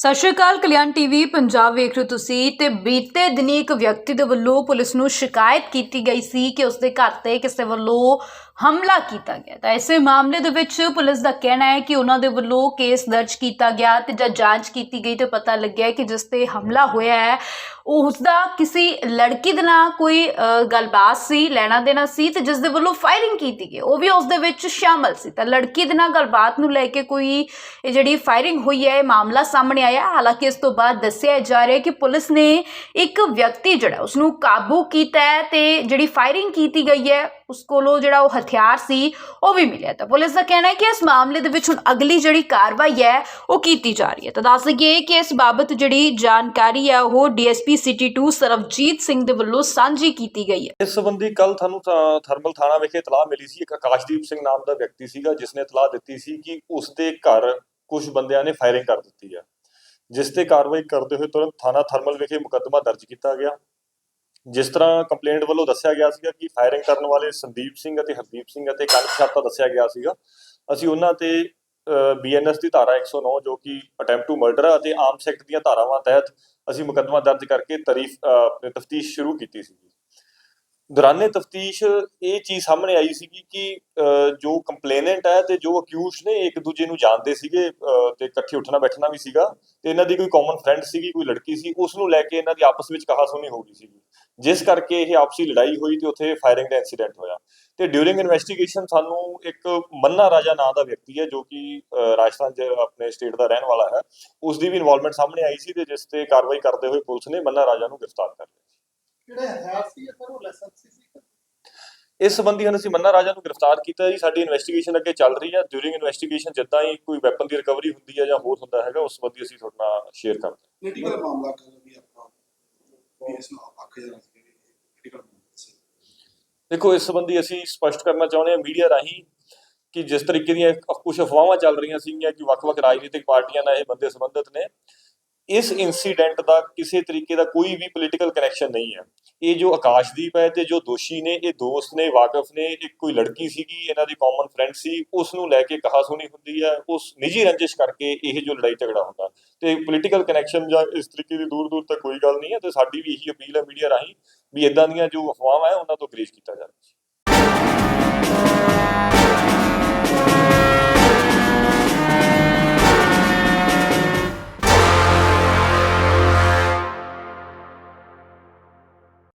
ਸਤਿ ਸ਼੍ਰੀ ਅਕਾਲ, ਕਲਿਆਣ ਟੀਵੀ, ਪੰਜਾਬ ਵੇਖ ਰਹੇ ਹੋ ਤੁਸੀਂ ਤੇ ਬੀਤੇ ਦਿਨੀ ਇੱਕ ਵਿਅਕਤੀ ਦੇ ਵੱਲੋਂ ਪੁਲਿਸ ਨੂੰ ਸ਼ਿਕਾਇਤ ਕੀਤੀ ਗਈ ਸੀ ਕਿ ਉਸਦੇ ਘਰ ਤੇ ਕਿਸੇ ਵੱਲੋਂ ਹਮਲਾ ਕੀਤਾ ਗਿਆ ਤਾਂ ਇਸੇ ਮਾਮਲੇ ਦੇ ਵਿੱਚ ਪੁਲਿਸ ਦਾ ਕਹਿਣਾ ਹੈ ਕਿ ਉਹਨਾਂ ਦੇ ਵੱਲੋਂ ਕੇਸ ਦਰਜ ਕੀਤਾ ਗਿਆ ਤੇ ਜਦ ਜਾਂਚ ਕੀਤੀ ਗਈ ਤੇ ਪਤਾ ਲੱਗਿਆ ਕਿ ਜਿਸ ਤੇ ਹਮਲਾ ਹੋਇਆ ਹੈ, ਉਹ ਉਸਦਾ ਕਿਸੇ ਲੜਕੀ ਦੇ ਨਾਲ ਕੋਈ ਗੱਲਬਾਤ ਸੀ, ਲੈਣਾ ਦੇਣਾ ਸੀ ਤੇ ਜਿਸ ਦੇ ਵੱਲੋਂ ਫਾਇਰਿੰਗ ਕੀਤੀ ਗਈ, ਉਹ ਵੀ ਉਸ ਦੇ ਵਿੱਚ ਸ਼ਾਮਲ ਸੀ। ਤਾਂ ਲੜਕੀ ਦੇ ਨਾਲ ਗੱਲਬਾਤ ਨੂੰ ਲੈ ਕੇ ਕੋਈ ਇਹ ਜਿਹੜੀ ਫਾਇਰਿੰਗ ਹੋਈ ਹੈ, ਇਹ ਮਾਮਲਾ ਸਾਹਮਣੇ ਆਇਆ। ਹਾਲਾਂਕਿ ਇਸ ਤੋਂ ਬਾਅਦ ਦੱਸਿਆ ਜਾ ਰਿਹਾ ਕਿ ਪੁਲਿਸ ਨੇ ਇੱਕ ਵਿਅਕਤੀ ਜਿਹੜਾ ਉਸ ਨੂੰ ਕਾਬੂ ਕੀਤਾ ਹੈ ਤੇ ਜਿਹੜੀ ਫਾਇਰਿੰਗ ਕੀਤੀ ਗਈ ਹੈ, ਉਸ ਕੋਲੋਂ ਜਿਹੜਾ ਉਹ ਹਥਿਆਰ ਸੀ, ਉਹ ਵੀ ਮਿਲਿਆ ਤਾਂ ਪੁਲਿਸ ਦਾ ਕਹਿਣਾ ਹੈ ਕਿ ਇਸ ਮਾਮਲੇ ਦੇ ਵਿੱਚ ਹੁਣ ਅਗਲੀ ਜਿਹੜੀ ਕਾਰਵਾਈ ਹੈ, ਉਹ ਕੀਤੀ ਜਾ ਰਹੀ ਹੈ। ਤਾਂ ਦੱਸ ਦਈਏ ਕਿ ਇਸ ਬਾਬਤ ਜਿਹੜੀ ਜਾਣਕਾਰੀ ਹੈ, ਉਹ ਡੀਐਸਪੀ ਸਿਟੀ 2 ਸਰਵਜੀਤ ਸਿੰਘ ਦੇ ਵੱਲੋਂ ਸਾਂਝੀ ਕੀਤੀ ਗਈ ਹੈ। ਇਸ ਸੰਬੰਧੀ ਕੱਲ ਤੁਹਾਨੂੰ ਥਰਮਲ ਥਾਣਾ ਵਿਖੇ ਇਤਲਾਹ ਮਿਲੀ ਸੀ, ਇੱਕ ਆਕਾਸ਼ਦੀਪ ਸਿੰਘ ਨਾਮ ਦਾ ਵਿਅਕਤੀ ਸੀਗਾ ਜਿਸ ਨੇ ਇਤਲਾਹ ਦਿੱਤੀ ਸੀ ਕਿ ਉਸ ਦੇ ਘਰ ਕੁਝ ਬੰਦਿਆਂ ਨੇ ਫਾਇਰਿੰਗ ਕਰ ਦਿੱਤੀ ਹੈ। ਜਿਸ ਤੇ ਕਾਰਵਾਈ ਕਰਦੇ ਹੋਏ ਤੁਰੰਤ ਥਾਣਾ ਥਰਮਲ ਵਿਖੇ ਮੁਕੱਦਮਾ ਦਰਜ ਕੀਤਾ ਗਿਆ। ਜਿਸ ਤਰ੍ਹਾਂ ਕੰਪਲੇਂਟ ਵੱਲੋਂ ਦੱਸਿਆ ਗਿਆ ਸੀਗਾ ਕਿ ਫਾਇਰਿੰਗ ਕਰਨ ਵਾਲੇ ਸੰਦੀਪ ਸਿੰਘ ਅਤੇ ਹਰਦੀਪ ਸਿੰਘ ਅਤੇ ਕਨਸ਼ਾਤਾ ਦੱਸਿਆ ਗਿਆ ਸੀਗਾ। ਅਸੀਂ ਉਹਨਾਂ ਤੇ ਬੀਐਨਐਸ ਦੀ ਧਾਰਾ 109 ਜੋ ਕਿ ਅਟੈਂਪਟ ਟੂ ਮਰਡਰ ਅਤੇ ਆਰਮਸ ਐਕਟ ਦੀਆਂ ਧਾਰਾਵਾਂ ਤਹਿਤ ਅਸੀਂ ਮੁਕੱਦਮਾ ਦਰਜ ਕਰਕੇ ਤਾਰੀਫ ਤਫਤੀਸ਼ ਸ਼ੁਰੂ ਕੀਤੀ ਸੀ ਦੌਰਾਨੇ ਤਫਤੀਸ਼ ਇਹ ਚੀਜ਼ ਸਾਹਮਣੇ ਆਈ ਸੀਗੀ ਕਿ ਜੋ ਕੰਪਲੇਨੈਂਟ ਹੈ ਤੇ ਜੋ ਅਕਿਊਜ਼ ਨੇ, ਇੱਕ ਦੂਜੇ ਨੂੰ ਜਾਣਦੇ ਸੀਗੇ ਤੇ ਇਕੱਠੇ ਉੱਠਣਾ ਬੈਠਣਾ ਵੀ ਸੀਗਾ ਤੇ ਇਹਨਾਂ ਦੀ ਕੋਈ ਕਾਮਨ ਫਰੈਂਡ ਸੀਗੀ, ਕੋਈ ਲੜਕੀ ਸੀ, ਉਸ ਨੂੰ ਲੈ ਕੇ ਇਹਨਾਂ ਦੀ ਆਪਸ ਵਿੱਚ ਕਹਾਸੁਣੀ ਹੋ ਗਈ ਸੀਗੀ। ਜਿਸ ਕਰਕੇ ਇਹ ਆਪਸੀ ਲੜਾਈ ਹੋਈ ਤੇ ਉੱਥੇ ਫਾਇਰਿੰਗ ਦਾ ਇਨਸੀਡੈਂਟ ਹੋਇਆ। ਤੇ ਡਿਊਰਿੰਗ ਇਨਵੈਸਟੀਗੇਸ਼ਨ ਸਾਨੂੰ ਇੱਕ ਮੰਨਾ ਰਾਜਾ ਨਾਂ ਦਾ ਵਿਅਕਤੀ ਹੈ, ਜੋ ਕਿ ਰਾਜਸਥਾਨ ਦੇ ਆਪਣੇ ਸਟੇਟ ਦਾ ਰਹਿਣ ਵਾਲਾ ਹੈ ਉਸ ਦੀ ਵੀ ਇਨਵੋਲਵਮੈਂਟ ਸਾਹਮਣੇ ਆਈ ਸੀ ਤੇ ਜਿਸ ਤੇ ਕਾਰਵਾਈ ਕਰਦੇ ਹੋਏ ਪੁਲਿਸ ਨੇ ਮੰਨਾ ਰਾਜਾ ਨੂੰ ਗ੍ਰਿਫਤਾਰ ਕਰ ਲਿਆ ਕਿਹੜੇ ਹਥਿਆਰ ਸੀ ਇਹ ਸਰ ਉਹ ਲਾਇਸੈਂਸ ਸੀ ਇਸ ਸੰਬੰਧੀ ਹੁਣ ਅਸੀਂ ਮੰਨਾ ਰਾਜਾ ਨੂੰ ਗ੍ਰਿਫਤਾਰ ਕੀਤਾ ਹੈ ਜੀ। ਸਾਡੀ ਇਨਵੈਸਟੀਗੇਸ਼ਨ ਅੱਗੇ ਚੱਲ ਰਹੀ ਹੈ ਡਿਊਰਿੰਗ ਇਨਵੈਸਟੀਗੇਸ਼ਨ ਜਿੱਦਾਂ ਹੀ ਕੋਈ ਵੈਪਨ ਦੀ ਰਿਕਵਰੀ ਹੁੰਦੀ ਹੈ ਜਾਂ ਹੋਰ ਹੁੰਦਾ ਹੈਗਾ ਉਸ ਸੰਬੰਧੀ ਅਸੀਂ ਤੁਹਾਡੇ ਨਾਲ ਸ਼ੇਅਰ ਕਰਦੇ ਹਾਂ ਪੋਲੀਟੀਕਲ ਮਾਮਲਾ ਕਰ ਵੀ ਆਪਾਂ ਵੀ ਇਸ ਨੂੰ ਅੱਖ ਜਰਾ ਸੀ ਪੋਲੀਟੀਕਲ ਸੀ। ਦੇਖੋ ਇਸ ਸੰਬੰਧੀ ਅਸੀਂ ਸਪਸ਼ਟ ਕਰਨਾ ਚਾਹੁੰਦੇ ਹਾਂ ਮੀਡੀਆ ਰਾਹੀਂ ਕਿ ਜਿਸ ਤਰੀਕੇ ਦੀਆਂ ਕੁਝ ਅਫਵਾਹਾਂ ਚੱਲ ਰਹੀਆਂ ਸੀਗੀਆਂ ਕਿ ਵੱਖ-ਵੱਖ ਰਾਜਨੀਤਿਕ ਪਾਰਟੀਆਂ ਨਾਲ ਇਹ ਬੰਦੇ ਸੰਬੰਧਿਤ ਨੇ ਇਸ ਇਨਸੀਡੈਂਟ ਦਾ ਕਿਸੇ ਤਰੀਕੇ ਦਾ ਕੋਈ ਵੀ ਪੋਲੀਟੀਕਲ ਕਨੈਕਸ਼ਨ ਨਹੀਂ ਹੈ। ਇਹ ਜੋ ਆਕਾਸ਼ਦੀਪ ਹੈ ਤੇ ਜੋ ਦੋਸ਼ੀ ਨੇ, ਇਹ ਦੋਸਤ ਨੇ, ਵਾਕਫ ਨੇ, ਇੱਕ ਕੋਈ ਲੜਕੀ ਸੀਗੀ, ਇਹਨਾਂ ਦੀ ਕਾਮਨ ਫਰੈਂਡ ਸੀ ਉਸ ਨੂੰ ਲੈ ਕੇ ਕਹਾ ਸੁਣੀ ਹੁੰਦੀ ਹੈ, ਉਸ ਨਿੱਜੀ ਰੰਜਿਸ਼ ਕਰਕੇ ਇਹ ਜੋ ਲੜਾਈ ਝਗੜਾ ਹੁੰਦਾ। ਤੇ ਪੋਲੀਟੀਕਲ ਕਨੈਕਸ਼ਨ ਜਾਂ ਇਸ ਤਰੀਕੇ ਦੀ ਦੂਰ ਦੂਰ ਤੱਕ ਕੋਈ ਗੱਲ ਨਹੀਂ ਹੈ ਤੇ ਸਾਡੀ ਵੀ ਇਹੀ ਅਪੀਲ ਹੈ ਮੀਡੀਆ ਰਾਹੀਂ ਵੀ ਇਦਾਂ ਦੀਆਂ ਜੋ ਅਫਵਾਹਾਂ ਹੈ, ਉਹਨਾਂ ਤੋਂ ਗਰੇਜ ਕੀਤਾ ਜਾਵੇ।